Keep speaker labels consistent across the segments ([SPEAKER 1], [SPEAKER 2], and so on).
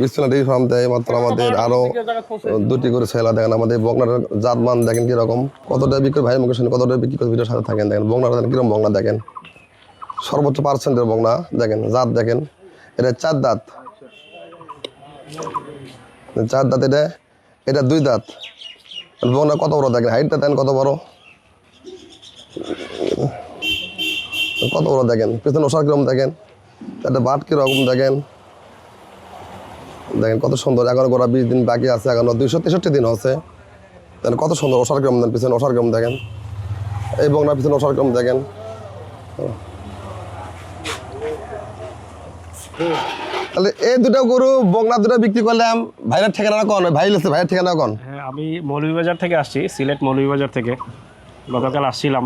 [SPEAKER 1] Biswanath dairy farm দেয় মাত্র আমাদের আরও দুটি করে ছেলা দেখেন আমাদের বগনার জাতমান দেখেন কীরকম কতটা বিক্রি ভাই মুখে শুনে কতটা বিক্রি করে ভিডিওর সাথে থাকেন দেখেন বগনার দেখেন কীরকম বগনা দেখেন। সর্বোচ্চ পার্সেন্টের বগনা দেখেন জাত দেখেন এটা চার দাঁত। চার দাঁত এটা এটা দুই দাঁত। বগনা কত বড় দেখেন হাইটটা দেন কত বড়। কত বড় দেখেন পেছনে ওষার কীরকম দেখেন একটা বাট কীরকম দেখেন। দেখেন কত সুন্দর, এগারো গোড়া বিশ দিন বাকি আছে এগারো দুইশো তেষট্টি দিন আছে দেখেন কত সুন্দর ওষার কিরম দেন পিছনে, ওষার কিরম দেখেন। এই বগনার পিছনে ওষার কিরম দেখেন। তাহলে এই দুটো গরু বগনা দুটো বিক্রি করলাম ভাইয়ের ঠিকানা কন ভাই লেছে, ভাইয়ের ঠিকানা কন
[SPEAKER 2] হ্যাঁ আমি মৌলভীবাজার থেকে আসছি, সিলেট মৌলভীবাজার থেকে। গতকাল আসছিলাম।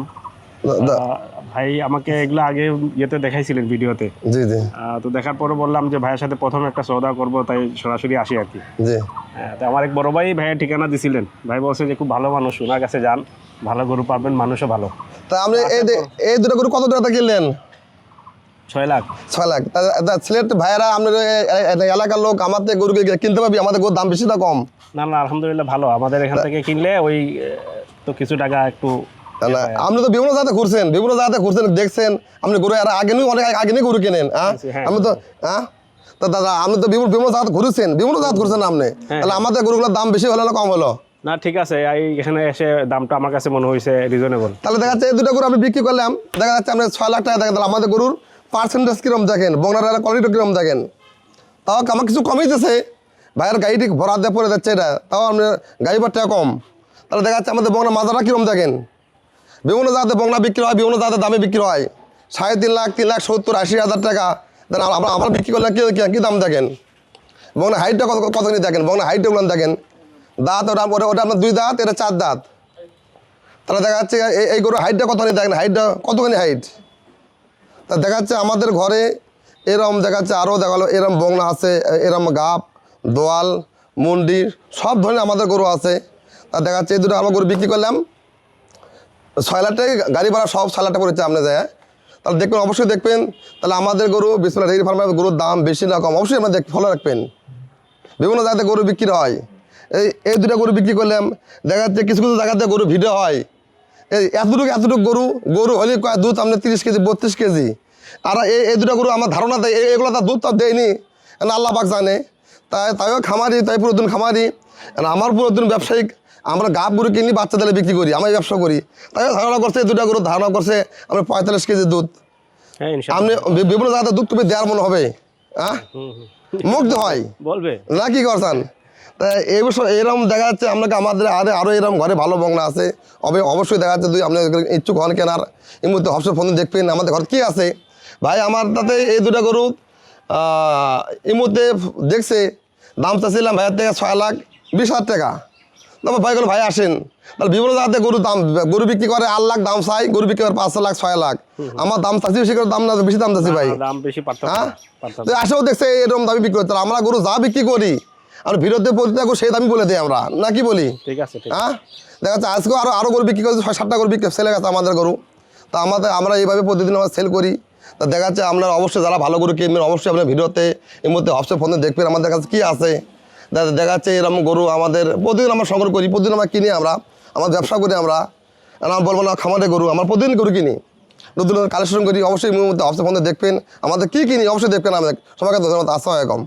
[SPEAKER 2] ভাই আমাকে এগুলো আগে ইয়েতে দেখাইছিলেন ভিডিওতে।
[SPEAKER 1] জি জি।
[SPEAKER 2] তো দেখার পরে বললাম যে ভাইয়ের সাথে প্রথম একটা সৌদা করব তাই সরাসরি আসি আর কি।
[SPEAKER 1] জি।
[SPEAKER 2] হ্যাঁ, তো আমার এক বড় ভাই ভাইয়ের ঠিকানা দিছিলেন। ভাই বলছে যে খুব ভালো মানুষ ওনার কাছে যান ভালো গরু পাবেন মানুষও ভালো।
[SPEAKER 1] তা আপনি এই এই দুটো গরু কত টাকা কিনলেন?
[SPEAKER 2] ছয় লাখ।
[SPEAKER 1] ছয় লাখ। সিলেট ভাইয়েরা এ- এলাকার লোক আমার থেকে গরু কিনতে পারবি? আমাদের গরুর দাম বেশি না কম।
[SPEAKER 2] না না আলহামদুলিল্লাহ ভালো। আমাদের এখান থেকে কিনলে ওই তো কিছু টাকা একটু
[SPEAKER 1] না, না, আপনি তো বিভিন্ন জায়গাতে ঘুরছেন বিভিন্ন জায়গাতে ঘুরছেন দেখছেন। আপনি গরু আর আগে নিয়ে অনেক আগে নিয়ে গরু কেনেন হ্যাঁ
[SPEAKER 2] হ্যাঁ।
[SPEAKER 1] আমি তো হ্যাঁ তা দাদা আপনি তো বিভিন্ন বিভিন্ন জায়গাতে ঘুরেছেন বিভিন্ন জায়গাতে ঘুরছেন আপনি।
[SPEAKER 2] হ্যাঁ।
[SPEAKER 1] তাহলে আমাদের গরুগুলোর দাম বেশি হলো না কম হলো?
[SPEAKER 2] না ঠিক আছে এখানে এসে দামটা আমার কাছে মনে হয়েছে রিজনেবল
[SPEAKER 1] তাহলে দেখা যাচ্ছে দুটো গরু আপনি বিক্রি করলাম দেখা যাচ্ছে আপনি ছয় লাখ টাকা দেখেন তাহলে আমাদের গরুর পার্সেন্টেজ কিরম দেখেন বংলার কোয়ালিটি কিরম দেখেন? তাও আমার কিছু কমই দিতেছে ভাইয়ের গাড়িটি ভরা দিয়ে পড়ে যাচ্ছে এটা তাও আপনি গাড়ি ভাড়াটা কম। তাহলে দেখা যাচ্ছে আমাদের বংলা মাজারা কিরম দেখেন? বিভিন্ন জায়গাতে বংলা বিক্রি হয়, বিভিন্ন জায়গাতে দামে বিক্রি হয়। সাড়ে তিন লাখ তিন লাখ সত্তর, আশি হাজার টাকা। দেন আমরা বিক্রি করলে কি, কি- দাম দেখেন? বংলা হাইটটা কত কতখানি দেখেন? বংলা হাইটটা ওগুলো দেখেন। দাঁত, ওটা ওটা ওটা আপনার দুই দাঁত, এটা চার দাঁত। তাহলে দেখা যাচ্ছে এই এই গরুর হাইটটা কতখানি দেখেন? হাইটটা কতখানি হাইট? তা দেখা যাচ্ছে আমাদের ঘরে এরম দেখা যাচ্ছে আরও দেখাল এরম বংলা আছে, এরম গাপ, দোয়াল মন্দির সব ধরনের আমাদের গরু আছে। তা দেখা যাচ্ছে এই দুটো আমার গরু বিক্রি করলাম। ছয় লাখ টাকা গাড়ি ভাড়া সব ছয় লাখ টাকা পড়েছে আপনি যায় তাহলে দেখবেন অবশ্যই দেখবেন। তাহলে আমাদের গরু, বিসমুল্লাহ ডেইরি ফার্মের গরুর দাম বেশি না কম। অবশ্যই আমরা দেখ ফলো রাখবেন। বিভিন্ন জায়গাতে গরু বিক্রি হয়। এই এই দুটো গরু বিক্রি করলাম, দেখা যাচ্ছে কিছু কিছু জায়গাতে গরু ভিড়ে হয়। এই, এতটুকু এতটুকু গরু গরু হলে দুধ আপনার তিরিশ কেজি, বত্রিশ কেজি। আর এই এই দুটো গরু আমার ধারণা দেয় এগুলো তার দুধ তো দেয়নি। আল্লাহ পাক জানে। তাই, তাইও খামারি, তাই পুরোদিন খামারি। আমার পুরোদিন ব্যবসায়িক আমরা গাব গরু কিনি বাচ্চাদের বিক্রি করি আমি ব্যবসা করি। তাই ধারণা করছে এই দুটো গরু ধারণা করছে আমরা পঁয়তাল্লিশ কেজি দুধ।
[SPEAKER 2] হ্যাঁ
[SPEAKER 1] আপনি বিভিন্ন জায়গাতে দুধ তুমি দেওয়ার মনে হবে হ্যাঁ? মুগ্ধ হয়।
[SPEAKER 2] বলবে।
[SPEAKER 1] না কি করছেন? তা এই বছর এরকম দেখা যাচ্ছে আপনাকে আমাদের আরে আরও এরকম ঘরে ভালো বংলা আছে। অবে অবশ্যই দেখা যাচ্ছে দুই আপনি ইচ্ছুক হন কেনার। এই মুহূর্তে হবসে ফোন দেখবেন আমাদের ঘর কি আছে। ভাই আমার তাতে এই দুটা গরু এই মুহূর্তে দেখছে। দাম চাচ্ছিলাম ভাইয়ের থেকে ছয় লাখ বিশ হাজার টাকা। তারপর ভাই গেলো ভাই আসেন। তাহলে বিভিন্ন জায়গাতে গরু দাম গরু বিক্রি করে আট লাখ দাম চাই গরু বিক্রি করে পাঁচ লাখ ছয় লাখ। আমার দাম চাচ্ছি বেশি করে দাম না বেশি দাম চাচ্ছি ভাই।
[SPEAKER 2] দাম বেশি পারতাম
[SPEAKER 1] হ্যাঁ? তো আসেও দেখছে এরকম দামি বিক্রি করতে আমরা গরু যা বিক্রি করি আর বিরোধে প্রতিটা গরু সেই দামি বলে দিই আমরা না কি বলি?
[SPEAKER 2] ঠিক আছে
[SPEAKER 1] হ্যাঁ? দেখা যাচ্ছে আজকেও আরও আরও গরু বিক্রি করছে ছয় সাতটা গরু বিক্রি সেলে গেছে আমাদের গরু। তা আমাদের আমরা এইভাবে প্রতিদিন আমরা সেল করি। তা দেখা যাচ্ছে আপনারা অবশ্যই যারা ভালো গরু কিনবেন অবশ্যই আপনার ভিডিওতে এর মধ্যে হবসে ফোনে দেখবেন আমাদের কাছে কী আছে। দেখা- যাচ্ছে এরকম গরু আমাদের, প্রতিদিন আমরা সংগ্রহ করি, প্রতিদিন আমরা কিনি আমরা, আমার ব্যবসা করি আমরা। আমার আমি বলব না খামারে গরু, আমার প্রতিদিন গরু কিনি। নতুন কালেকশন করি, অবশ্যই মধ্যে অবশ্যই দেখবেন, আমাদের কী কিনি অবশ্যই দেখবেন আমাদের, সবাইকে ধন্যবাদ আসসালামাইকুম